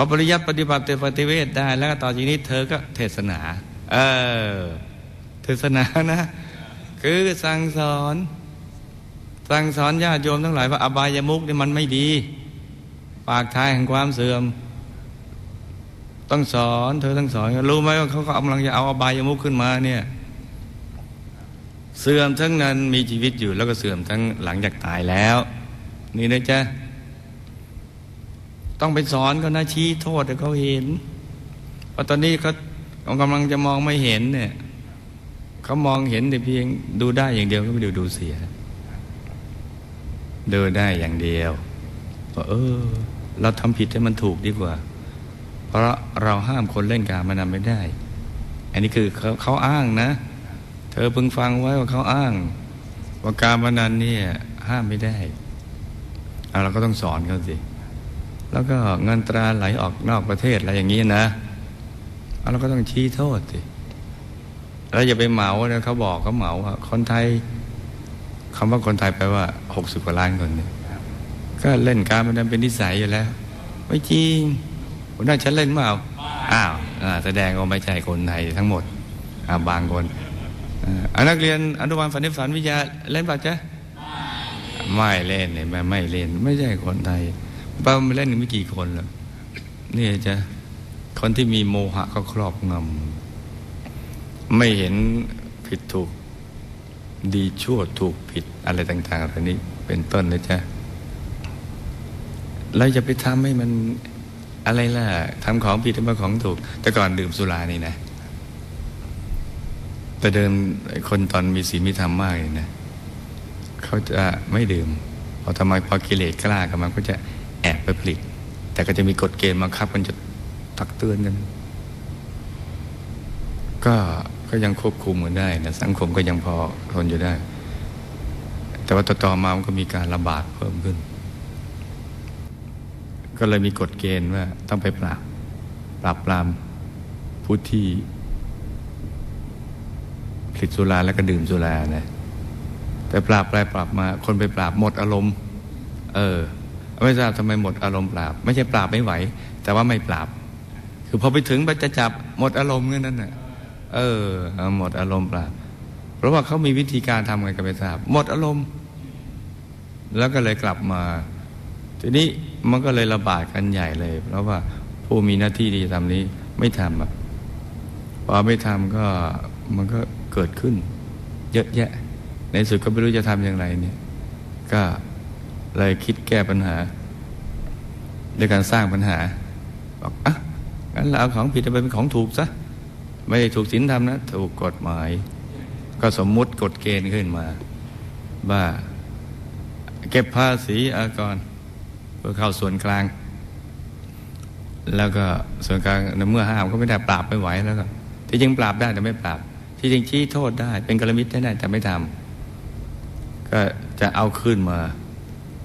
อปริยัติปฏิบัติปฏิเวทได้ แล้วก็ต่อจากนี้เธอก็เทศนา เออ เทศนานะ คือสั่งสอน สั่งสอนญาติโยมทั้งหลายว่าอบายมุกนี่มันไม่ดี ปากทายแห่งความเสื่อม ต้องสอนเธอต้องสอน รู้ไหมว่าเขากำลังจะเอาอบายมุกขึ้นมาเนี่ยเสื่อมทั้งนั้นมีชีวิตอยู่แล้วก็เสื่อมทั้งหลังจากตายแล้ว นี่นะจ๊ะ ต้องไปสอนเขานะชี้โทษให้เขาเห็นเพราะตอนนี้เขาเขากำลังจะมองไม่เห็นเนี่ยเขามองเห็นแต่เพียงดูได้อย่างเดียวก็ไม่ดูดูเสียดูได้อย่างเดียวว่าเออ เราทำผิดให้มันถูกดีกว่า เพราะเราห้ามคนเล่นการมานำไม่ได้ อันนี้คือเขาเขาอ้างนะ เธอเพิ่งฟังไว้ว่าเขาอ้าง ว่าการพนันเนี่ยห้ามไม่ได้เเราก็ต้องสอนเขาสิ แล้วก็เงินตราไหลออกนอกประเทศอะไรอย่างนี้นะเราก็ต้องชี้โทษสิแล้วอย่าไปเหมาเนะเขาบอกเขาเหมาว่าคนไทยคำว่าคนไทยแปลว่าหกสิบกว่าล้านคนเนี่ยก็เล่นการพนันเป็นนิสัยอยู่แล้ว ไม่จริงคนนั้นฉันเล่นเปล่าอ้าวแสดงว่าไม่ใช่คนไทยทั้งหมดาบางคนอ่าอ่านักเรียนอนุบาลฝันนิฝันวิทยาเล่นเปล่าจ๊ะไม่เล่นเนี่ยไม่ไม่เล่น ไม่ใช่คนไทย ป้าไม่เล่นไม่กี่คนหรอกนี่จะคนที่มีโมหะก็ครอบงำไม่เห็นผิดถูก ดีชั่วถูกผิดอะไรต่างๆเหล่านี้เป็นต้นนะจ๊ะเราจะไปทำให้มันอะไรล่ะทำของผิดทำมาของถูก แต่ก่อนดื่มสุรานี่นะแต่เดิมคนตอนมีศีลมีธรรมมากเลยนะเขาจะไม่ดื่มพอทำไมพอกิเลสกล้ากันมันก็จะ แอบไปผลิต แต่ก็จะมีกฎเกณฑ์บังคับมันจะตักเตือนกัน ก็ก็ยังควบคุมกันได้นะสังคมก็ยังพอทนอยู่ได้ แต่ว่าต่อมามันก็มีการระบาดเพิ่มขึ้น ก็เลยมีกฎเกณฑ์ว่าต้องไปปราบปราบปรามผู้ที่ผลิตสุราแล้วก็ดื่มสุรานะแต่ปราบไปปราบมาคนไปปราบหมดอารมณ์ เออ ไม่ทราบทำไมหมดอารมณ์ปราบ ไม่ใช่ปราบไม่ไหว แต่ว่าไม่ปราบ คือพอไปถึงไปจะจับหมดอารมณ์เงี้ยนั่นน่ะเออ หมดอารมณ์ปราบ เพราะว่าเขามีวิธีการทำไงก็ไม่ทราบ หมดอารมณ์ แล้วก็เลยกลับมา ทีนี้มันก็เลยระบาดกันใหญ่เลย เพราะว่าผู้มีหน้าที่ที่จะทำนี้ไม่ทำอะพอไม่ทำก็มันก็เกิดขึ้น เยอะแยะ ในสุดก็ไม่รู้จะทำอย่างไรเนี่ย ก็ เลยคิดแก้ปัญหาด้วยการสร้างปัญหาบอกอะงั้นเราเอาของผิดไปเป็นของถูกซะไม่ได้ถูกศีลธรรมนะ ถูกกฎหมาย ก็สมมุติกฎเกณฑ์ขึ้นมา ว่าเก็บภาษีอากรเพื่อเข้าส่วนกลาง แล้วก็ส่วนกลางในเมื่อห้ามก็ไม่ได้ปราบไม่ไหวแล้วก็ที่จริงปราบได้แต่ไม่ปราบ ที่จริงชี้โทษได้ เป็นกรมิตรได้แต่ไม่ทำก็จะเอาขึ้นมา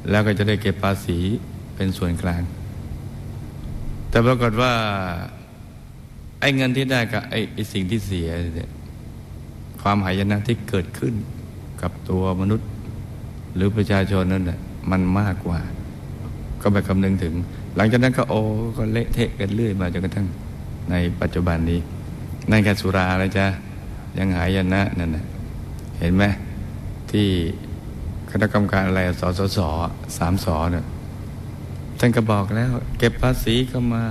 แล้วก็จะได้เก็บภาษีเป็นส่วนกลาง แต่ปรากฏว่า ไอ้เงินที่ได้กับไอ้ไอสิ่งที่เสียเนี่ยความหายนะที่เกิดขึ้นกับตัวมนุษย์ หรือประชาชนนั่นแหละมันมากกว่า ก็ไปคำนึงถึง หลังจากนั้นก็โอ้ก็เละเทะกันเรื่อยมาจนกระทั่งในปัจจุบันนี้นั่นแค่สุราแล้วจ้ะยังหายนะนั่นนะเห็นไหมที่ ณะกรรมการอะไรสสสสามสอเนี่ยท่านก็บอกแล้ว เก็บภาษีก็มา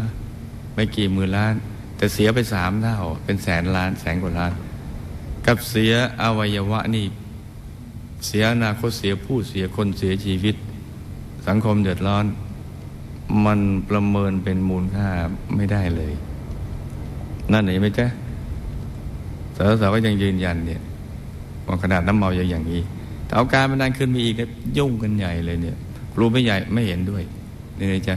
ไม่กี่หมื่นล้าน แต่เสียไปสามเท่า เป็นแสนล้านแสนกว่าล้าน กับเสียอวัยวะนี่ เสียอนาคตเสียผู้เสียคนเสียชีวิต สังคมเดือดร้อน มันประเมินเป็นมูลค่าไม่ได้เลย นั่นเห็นไหมจ๊ะสาวสก็ยังยืนยันเนี่ยว่าขนาดน้ำเมาอย่างอย่างนี้ เอาการมันนานขึ้นมาอีกเนี่ยยุ่งกันใหญ่เลยเนี่ยครูไม่ใหญ่ไม่เห็นด้วยนี่นะจ๊ะ